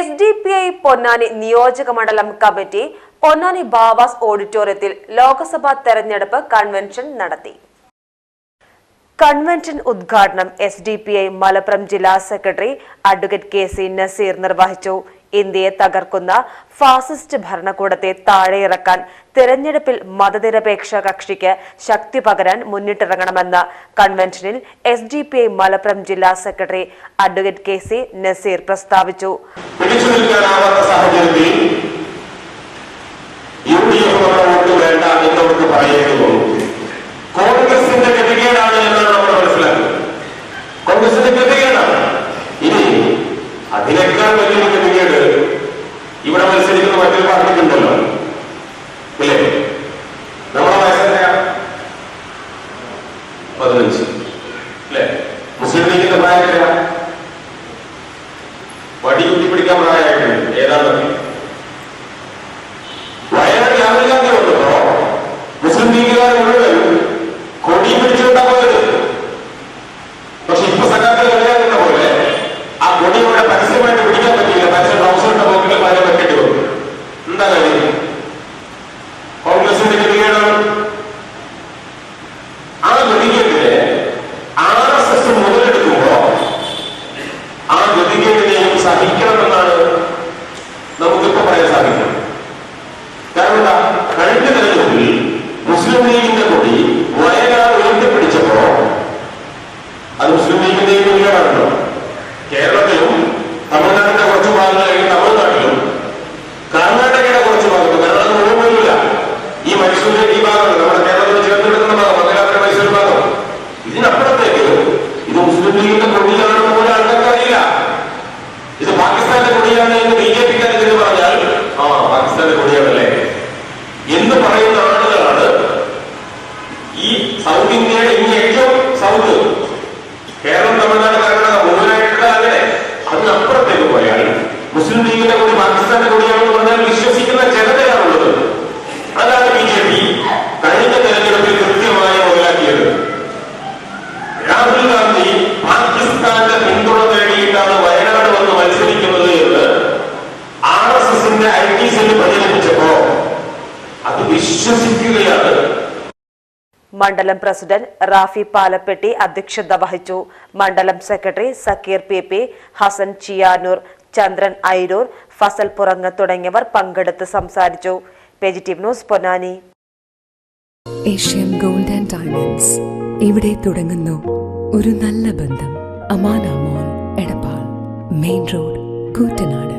S D P I Ponnani നിയോജക മണ്ഡലം committee Ponnani Bavas ഓഡിറ്റോറിയത്തിൽ ലോക്സഭാ തെരഞ്ഞെടുപ്പ് കൺവെൻഷൻ നടത്തി. കൺവെൻഷൻ ഉദ്ഘാടനം S D P I Malappuram ജില്ലാ secretary advocate K C Naseer നിർവഹിച്ചു. ഇന്ത്യയെ തകർക്കുന്ന ഫാസിസ്റ്റ് ഭരണകൂടത്തെ താഴെയിറക്കാൻ തിരഞ്ഞെടുപ്പിൽ മതനിരപേക്ഷ കക്ഷിക്ക് ശക്തി പകരാൻ മുന്നിട്ടിറങ്ങണമെന്ന് കൺവെൻഷനിൽ S D P I Malappuram ജില്ലാ secretary advocate K C Naseer പ്രസ്താവിച്ചു. പതിനഞ്ച് അല്ലേ? മുസ്ലിം ലീഗിന്റെ പ്രായത്തിലാ വടി കുത്തിപ്പിടിക്കാൻ പ്രായമായിട്ടുണ്ട് ഏതാണ്ട് വയനാട് രാഹുൽ ഗാന്ധി വന്നപ്പോ മുസ്ലിം ലീഗുകാർ നമുക്കിപ്പോ പറയാൻ സാധിക്കും. കാരണം എന്താ? കഴിഞ്ഞ തെരഞ്ഞെടുപ്പിൽ മുസ്ലിം ലീഗിന്റെ കൊടി വയനാട് ഉയർത്തിപ്പിടിച്ചപ്പോ അത് മുസ്ലിം ലീഗിന്റെ ഗതികേടാണല്ലോ കേരളത്തിലും സൗത്ത് ഇന്ത്യയുടെ ഇനി ഏറ്റവും സൗത്ത്. കേരളം തമിഴ്നാട് കർണാടക മുഴുവനായിട്ടുള്ള അങ്ങനെ അതിനപ്പുറത്തേക്ക് പോയാൽ മുസ്ലിം ലീഗിന്റെ കൂടി പാകിസ്ഥാന്റെ കൂടിയാണെന്ന് പറഞ്ഞാൽ വിശ്വസിക്കുന്ന ജനതയാണുള്ളത് അതാണ് ബി ജെ പി കഴിഞ്ഞ തെരഞ്ഞെടുപ്പിൽ കൃത്യമായി മുതലാക്കിയത്. രാഹുൽ ഗാന്ധി പാകിസ്ഥാന്റെ പിന്തുണ നേടിയിട്ടാണ് വയനാട് വന്ന് മത്സരിക്കുന്നത് എന്ന് ആർ എസ് എസിന്റെ ഐ ടി സെല്ല് പ്രചരിപ്പിച്ചപ്പോ അത് വിശ്വസിക്കുകയാണ് മണ്ഡലം പ്രസിഡന്റ് റാഫി പാലപ്പെട്ടി അധ്യക്ഷത വഹിച്ചു. മണ്ഡലം secretary Sakkeer P P Hasan Chiyanoor Chandran Airoor Fazal Purang തുടങ്ങിയവർ പങ്കെടുത്ത് സംസാരിച്ചു. News Ponnani. Asian Gold and Diamonds. ഇവിടെ തുടങ്ങുന്നു ഒരു നല്ല ബന്ധം. അമാനാമോൾ എടപ്പാൾ. Main road Koottanad.